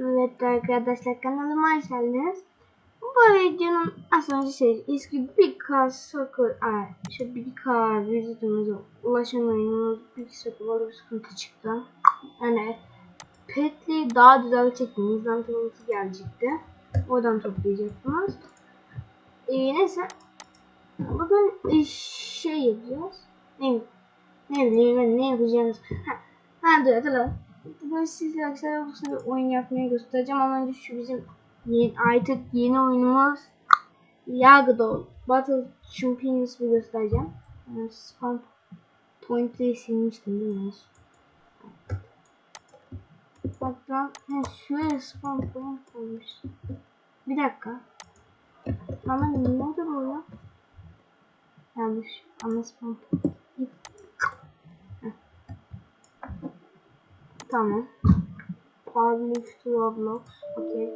Evet arkadaşlar kanalıma hoş geldiniz. Bu videonun az önce şey eski bir kar sakır ay şu bir kar vizitimize ulaşamayınız bir sakır bir sıkıntı çıktı. Yani petli daha güzel çektiğimiz antrenmansı gelecekti. Oradan toplayacaktınız. Ee, neyse. Bugün şey yapacağız. Ne, ne bileyim ben ne yapacağız. Ha, ha dur hatırladım. Bugün sizle bu sefer oyun yapmaya göstereceğim ama önce şu bizim yeni, artık yeni oyunumuz Yagdol Battle Champions bir göstereceğim. Yani spam point'i silmiştim değil mi? Bak ben he, şöyle spam point koymuş. Bir dakika. Ama ne oldu bu ya? Yanlış. Ama spam point. Heh. Tamam. Publish to Roblox. Okay.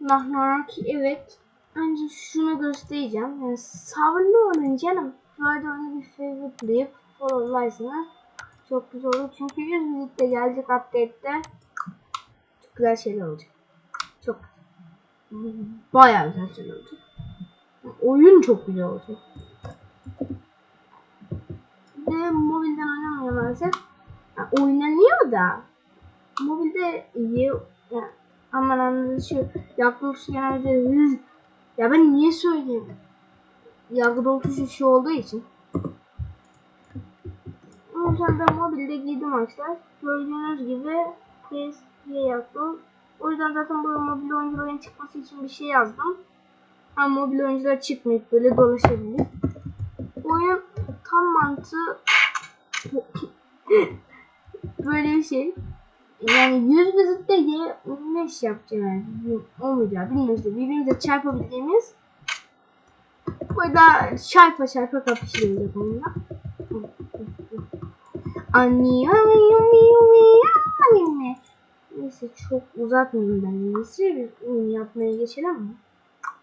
Nahnaraki evet. Önce şunu göstereceğim. Yani sabırlı olun canım. Şurada onu bir favoritleyip followlarsanız çok güzel olur. Çünkü 100 visitte gelecek update'de çok güzel şeyler olacak. Çok bayağı güzel şeyler olacak. Oyun çok güzel olacak. De mobilden oynamıyor maalesef. Ya, oynanıyor da mobilde iyi ya, aman anlaşıyor. Yaklaşık genelde hız. Ya ben niye söyleyeyim? Yargı tuşu şey olduğu için. O yüzden ben mobilde girdim arkadaşlar. Gördüğünüz gibi PS diye yazdım. O yüzden zaten bu mobil oyuncuların çıkması için bir şey yazdım. Ama mobil oyuncular çıkmayıp böyle dolaşabilir. Tam mantığı böyle bir şey. Yani 100 vizitte ye ne iş yapacağım yani olmayacak bilmiyorum işte birbirimize çarpabildiğimiz burada çarpa çarpa kapışıyoruz onunla. Anne Neyse çok uzatmayayım ben. Neyse yapmaya geçelim mi?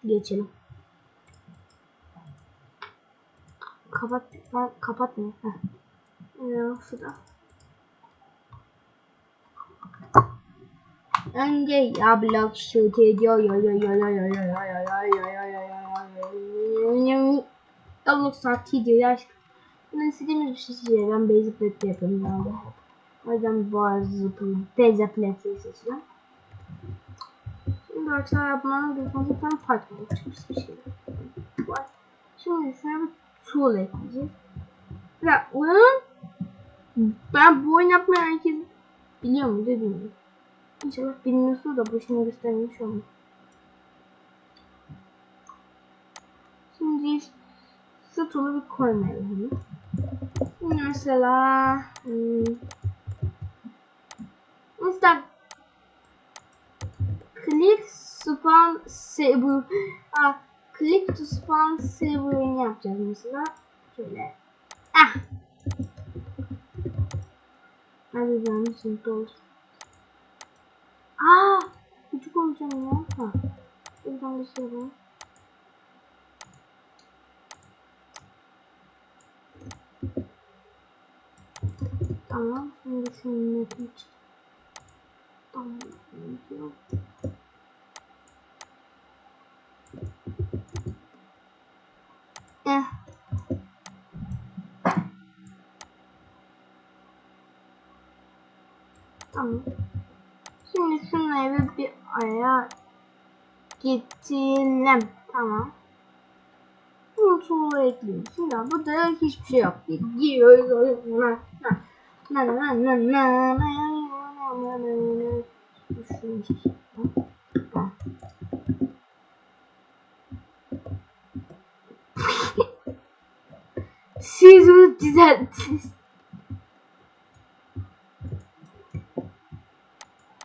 Geçelim. Kapat, ben kapatma. Heh. Ee, şurada. Önce ya blok shoot ediyor ya ya ya ya ya ya ya ya ya ya ya ya ya blok saat ediyor ya Ben istediğimiz bir şey seçeceğim. Ben basic plate yapıyorum yani. O yüzden bazı basic plate seçeceğim. Şimdi arkadaşlar yapmanın bir konsept farklı çıkmış bir şey var. Şimdi şuna bir tool ekleyeceğiz. Ya oyun ben bu oyun yapmayı herkes biliyor mu bilmiyorum. İnşallah bilmiyorsun da boşuna göstermiş olmaz. Şimdi şu tool'u bir koymayalım. Mesela hmm, mesela click span saber ah, click to span saber'ını yapacağız mesela. Şöyle. Ah. Hadi canım şimdi olsun. Aa, küçük olacağım ya. Ha. Buradan bir şey var. Tamam, şimdi senin netin Tamam, yok. Eh. Tamam. Şimdi şunları bir aya getirelim. Tamam. Bunu tuğla ekleyeyim. Şimdi burada hiçbir şey yok. Giriyoruz oyuna. Na na na na na na na Siz bunu düzelttiniz.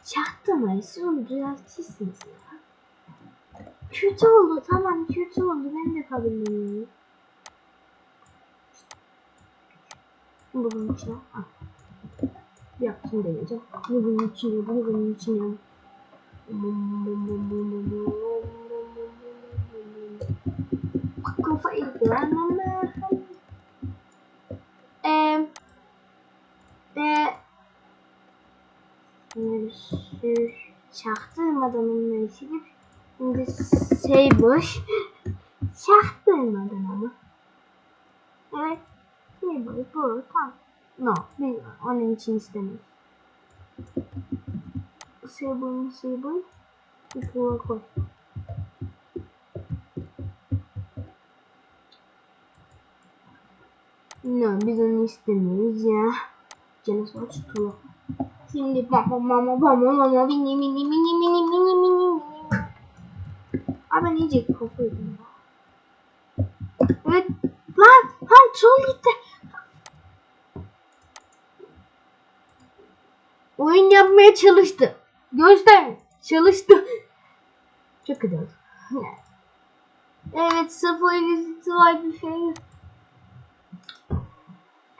Çaktırmayın onu düzeltirsiniz ya. Kötü oldu tamam kötü oldu ben de kabullenmiyorum. Bunu bunun içine al. Şimdi deneyeceğim. Bunu bunun içine bunu bunun içine. Kafayı yıkıyorum. Eee Eee Neyse. Çaktırmadan onları silip şimdi şey boş. Çaktırmadan ama. Evet. Şey boş. Bu tamam. No. Biz onun için istemiyoruz. Şey boy, şey boy. Bir koy. No, biz onu istemiyoruz ya. Canısı aç tutuyor. Şimdi mama mama mama mama mini mini mini mini mini mini mini. Abi ben iyice kafayı yedim. Evet. Lan lan troll gitti. Oyun yapmaya çalıştı. Göster. Çalıştı. Çok kötü oldu. Evet sıfır yüzütü var bir şey.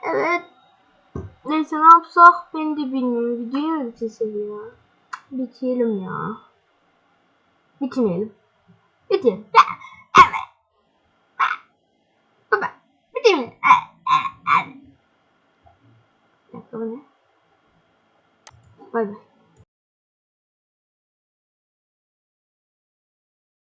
Evet. Neyse ne yapsak ben de bilmiyorum. Videoyu mu bitirsek ya? Bitirelim ya. Bitirmeyelim. Bitirelim. Evet. Baba. Bir dakika bu ne? Bay bay.